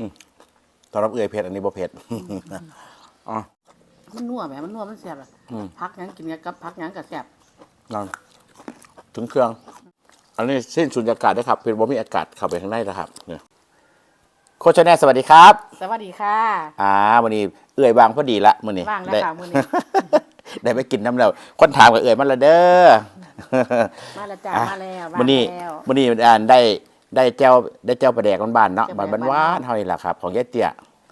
อืมสำหรับเอื่อยเผ็ดอันนี้บ่เผ็ดอ๋อมันนัวแหมมันนัวมันแซ่บอะอืมพักหยังกินกับ พักหยังกับแซ่บนั่นถึงเครื่อง อันนี้สิ้นสุญญากาศนะครับเป็นบ่มีอากาศเข้าไปข้างในนะครับเนี่ยโคชแน่สวัสดีครับ สวัสดีค่ะอ่าวันนี้เอื่อยบางพอดีละมื้อนี้ว่างแล้วได้ค่ะมื้อนี้ได้ไปกินน้ำแล้วคนถามกับเอื่อยมันละเด้อมาแล้วจ้าอะมาแล้วมามื้อนี้แล้วมื้อนี้อ่านได้ ได้แจ้วได้แจ้วปลาแดกบ้านๆเนาะแจ่วปบ้าลานแดกบ้านบ้านๆๆเท่านี้แหละครับ ของยายเตี้ย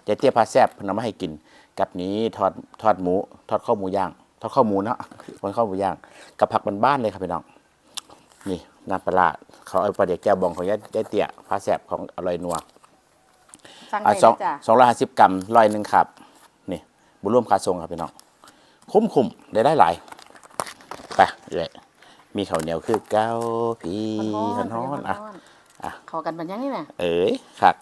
ยายเตี้ยพาแซ่บเพิ่นเอามาให้กิน กับนี้ทอดทอดหมูทอดข้าวหมูย่างทอดข้าวหมูเนาะมันข้าวหมูย่าง กับผักบ้านๆเลยครับพี่น้อง นี่น้ำปลาร้าเขาเอาปลาแดกแก้วบองของยายยายเตี้ยพาแซ่บของอร่อยนัวสั่งอะได้สองเลยจ้าสองร้อยห้าสิบกรัมร้อยหนึ่งครับ นี่บุร่วมค่าส่งครับพี่น้องคุ้มคุ้มๆได้ได้หลายไปเลยมีข้าวเหนียวคือเก้าพีฮันฮอนอะ อะขอกันเป็นยังนี่น่ะเอ๋ยครับ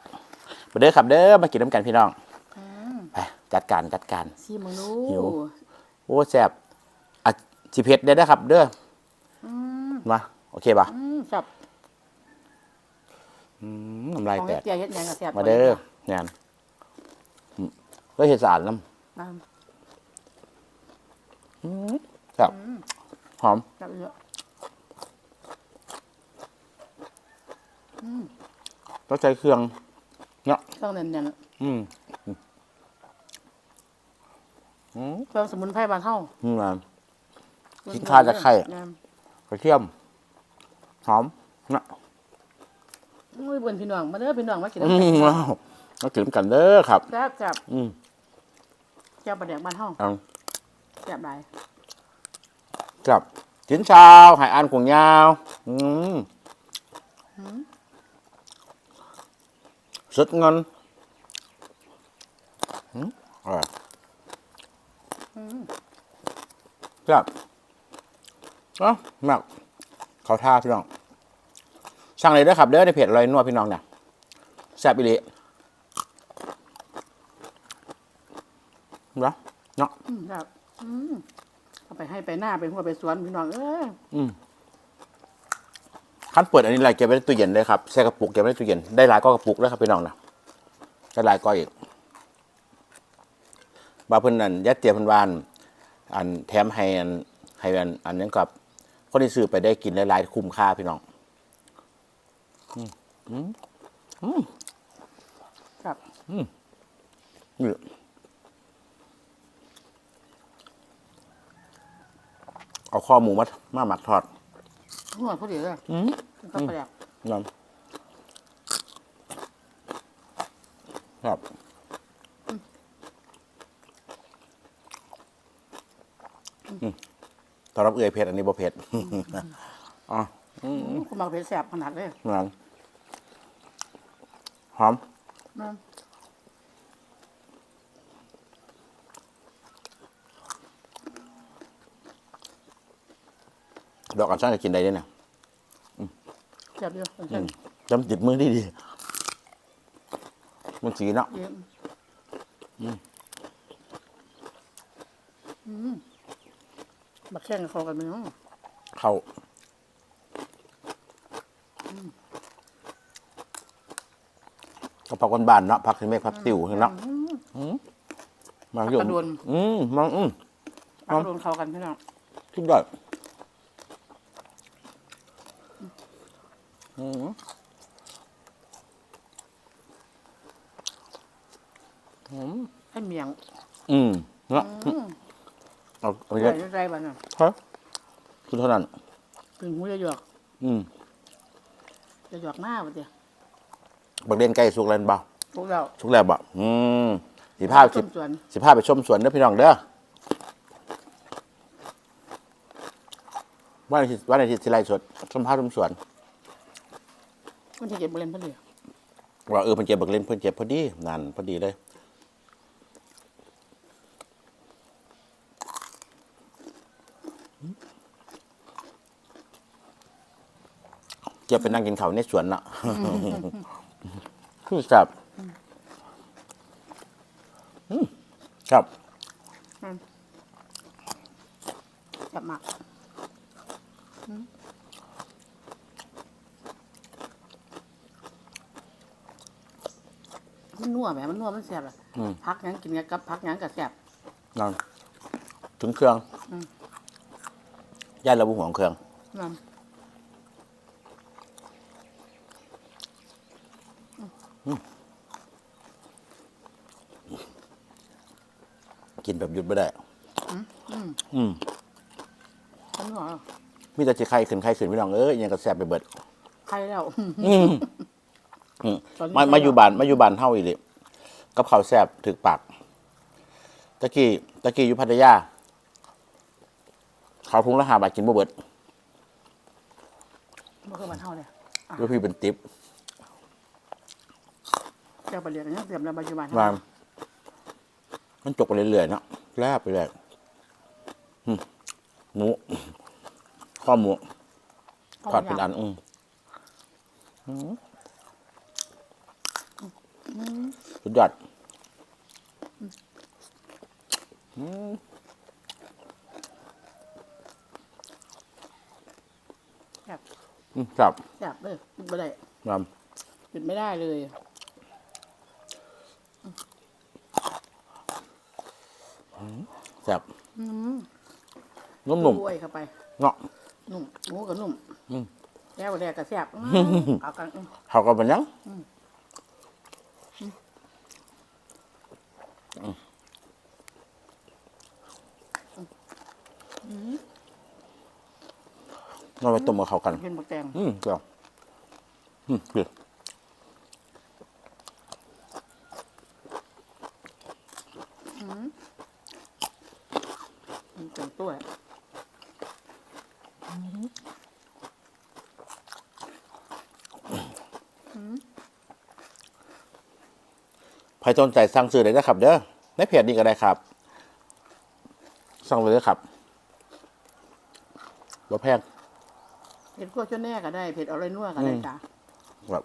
มาเด้อครับเด้อมากินน้ำกันพี่น้องอืมไปจัดการจัดการซีมึงดูหิวโอ้แซ่บอะสิเผ็ดได้นะครับ เด้ออืมมาโอเคป่ะอืมแซ่บอืมน้ำลายของแตเฮ็ดกเจียวเฮ็ดหยังกับแซ่บมาเด้อเนี่ยอืมก็เห็ดสะอาดน้น้ำอืมแซ่บำอืมหอม แซ่บเยอะอืมต้องใช้เครื่องเนาะเครื่องเน้นๆอะอืมอืมอืมเครื่องสมุนไพรบ้านเฮาอืมอะกินข้าวจะไข่แม่นกระเทียม หอมนะอุ้ยเบิ่นพี่น้องมาเด้อพี่น้องมากินอืน้ำกันมว้าวมากินกันเด้อครับ แซ่บแซ่บอืมแก้วปลาแดกบ้านเฮาเอาแซ่บหลายครับกินเช้าวหายอันกวงยาว อืม สุดเงินอืมอร่อยอืมครับเอ้าแมกเขาท่าพี่น้อง สั่งเลยเด้อครับเด้อในเพจอร่อยนัวพี่น้องเนี่ยแซ่บอีหลีเหรอเนาะอืมครับอืมเอาไปให้ไปหน้าไปหัวไปสวนพี่น้องเอ้ย ขั้นเปิดอันนี้อะไรเก็บไว้ในตู้เย็นเลยครับใส่กระปุกเก็บไว้ในตู้เย็นได้หลายก็กระปุกแล้วครับพี่น้องนะได้หลายก็อีกบาเพิ่นนั่นยัดเตรียมเพิ่นวาอันอันแถมให้อันให้อันอันนั้นกับคนที่ซื้อไปได้กินหลายๆคุ้มค่าพี่น้องครับนี่เอาข้อหมูมามาหมักทอดหัวพอดีเลยอืม ข้าวปลาแดกน้ำครับอืมสำหรับเอื่อยเผ็ดอันนี้บ่เผ็ดอ๋ออืมคุณมาเป็นแซ่บขนาดเลยนั่นหอมนะดอกอัญชันจะกินได้ด้วยนะ แซ่บเยอะอืมจำติดมือดีดีมันสีเนาะ เยอะอืมมาแข่งกับเขากันไหมเนาะเข้าก็ผักบานๆเนาะผักที่ไม่ผักติ๋วเนาะอืม มาอยู่อืมมังอืมปลาโดนเขากันพี่น้อง ทุกย อดอืมให้เมียงอืมเนาะอืมเอาเอาใส่เยอะใส่บ้านน่ะฮะคือเท่านั้นถึงหูจะหยอกอืมจะหยอกหน้าบ่เดียวบักเด่นใกล้สุกแล้วบ่พวกเราสุกแล้วบ่อืมสิพาสิต้นสวนสิพาไปชมสวนเด้อพี่น้องเด้อวันอาทิตย์วันอาทิตย์สิไลฟ์สดชมพาชมสวน มันจะเก็บบริเวณพอดีว่าเออเพิ่นเจ็บบักเล่นเพิ่นเจ็บพอดีนั่นพอดีเลยเจ็บไปนั่งกินข้าวในสวนเนาะคือครับอืมครับจับหมัก มันนัวแหมมันนัวมันแซ่บอะอืม พักหยังกินกับพักหยังกับแซ่บ นั่นถึงเครื่องอืม ย่านระบุห่วงเครื่องน้กินแบบหยุดไม่ได้ำอืมอืมอืมมันนัวอะมีแต่จะไข้ขึ้นไข้ขึ้นพี่น้องเอ้ยยังกระแสบไปเบิด ใครแล้ว อืม อืมตอนนี้มามาอยู่บ้านมาอยู่บ้านเท่าอีหลิกับข้าวแซ่บถึกปากตะกี้ตะกี้อยู่พัทยาเขาวทุงละหาบาทกินบ่เบิดมันคือมันเท่าเนี่ยด้วยพี่เป็นติ๊บเจ้าไปเรียนกันยังเตรียมแล้วปัจจุบันมามันจกไปเรื่อยๆเนาะแลบไปเลยอืมหมูข้อหมูทอดเป็นอันอืม อืม สุดยอดอืมแซ่บอืมครับแซ่บเลยกินไม่ได้ครับกินไม่ได้เลยแซ่บอืมนุ่มกล้วยเข้าไปๆเนาะนุ่มหมูก็นุ่มอืมแล้วแดกก็แซ่บอืมเอากันอืมเขาก็เป็นหยัง เราไปต้มกับเขากันเห็นบักแตงอืมเจ้าอืมเดี๋ยวมันเป็นตัวใครสนใจสั่งซื้อได้นะครับ เด้อในเพจนี้ก็ได้ครับ สั่งเลยเด้อครับบ่แพง เผ็ดขั้วชั่วแน่ก็ได้เผ็ดเอาไรนัวก็ได้อืมจ้ะแบบ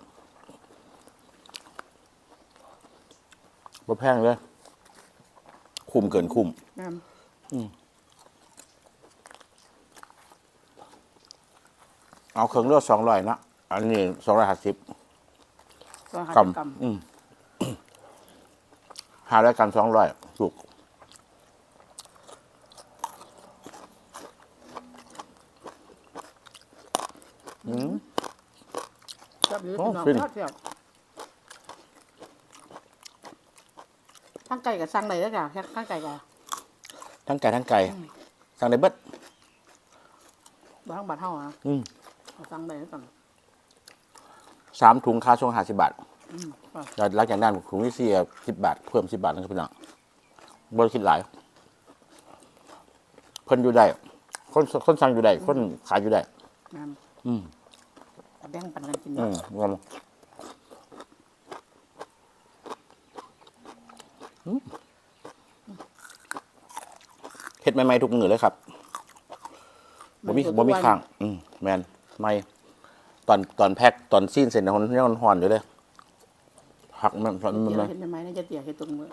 บ่แพงเลย คุ้มเกินคุ้มน้เอาเครื่องเลือดสองร้อยนะอันนี้สองร้อยห้าสิบำก็หากรักอืมหาได้กันสองร้อยถูก อบหรือโอ้พี่น้องฟินชอบเที่ยวทั้งไก่กับสั่งไหนแล้วจ้ะทั้งไก่กับทั้งไก่ทั้งไก่ สั่งได้เบิด บ้างบัดเท่าอะอืม เอาสั่งไหนแล้วกันสามถุงค่าช่วงห้าสิบบาทอืมก็แล้วหลังจากนั้นถุงที่สี่สิบบาท เพิ่มสิบบาทนะครับพี่น้องบนคิดหลายคนอยู่ได้ คนคนสั่งอยู่ได้ คนขายอยู่ได้น้อืมำเอา แบ่งปันกันกินอืเนาะมงอมอืมเฮ็ดใหม่ๆทุกมือเลยครับบ่มีบ่มีข้าง อืมแมนไม่ตอนตอนแพ็คตอนซีนเสร็จนะมันยังหอนๆอยู่เลยผักมันมันเดี๋ยวมัน เห็นไหมน่าจะเตี๋ยเห็ดตรงมือ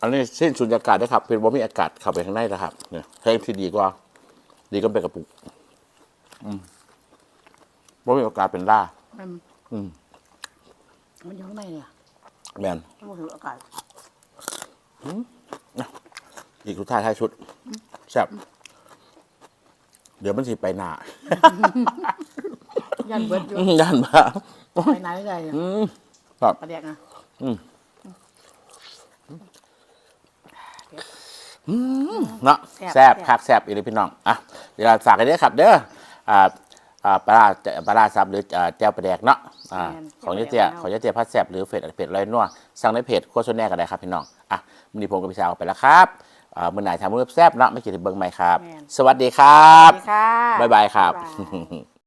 อันนี้สิ้นสุญญากาศนะครับ เป็นบ่มีอากาศเข้าไปข้างในนะครับเนี่ยใช้ที่ดีกว่า ดีก็เป็นกระปุก อืม บ่มีโอกาสเป็นล่ามันอืมมันอยู่ข้างในเนี่ยแมนมันบ่ถืออากาศอีกทุกท่ายท้ายชุดแซ่บเดี๋ยวมันสิไปหนายันเบิดอยู่ย่านมาไปไหนได้เลยอืมครับปลาแดกนะเนาะแซ่บคักแซ่บอีเลยพี่น้องอะเดี๋ยวเราฝากกันเด้อครับ เด้ออ่า อ่าปลาร้าปลาร้าซับหรืออ่าแจ่วปลาแดกเนาะอ่าของยายเตี้ยของยายเตี้ยพัดแซ่บหรือเฟดเฟดไรนัวสั่งในเพจโคชแน่ก็ได้ครับพี่น้องอะมื้อนี้ผมกับพี่สาวไปแล้วครับอ่ามื้อไหนทำมื้อแซ่บเนาะไม่คิดถึงเบิ่งใหม่ครับสวัสดีครัสบ วัสดีค่ะ บ๊ายบายครับบ๊ายบาย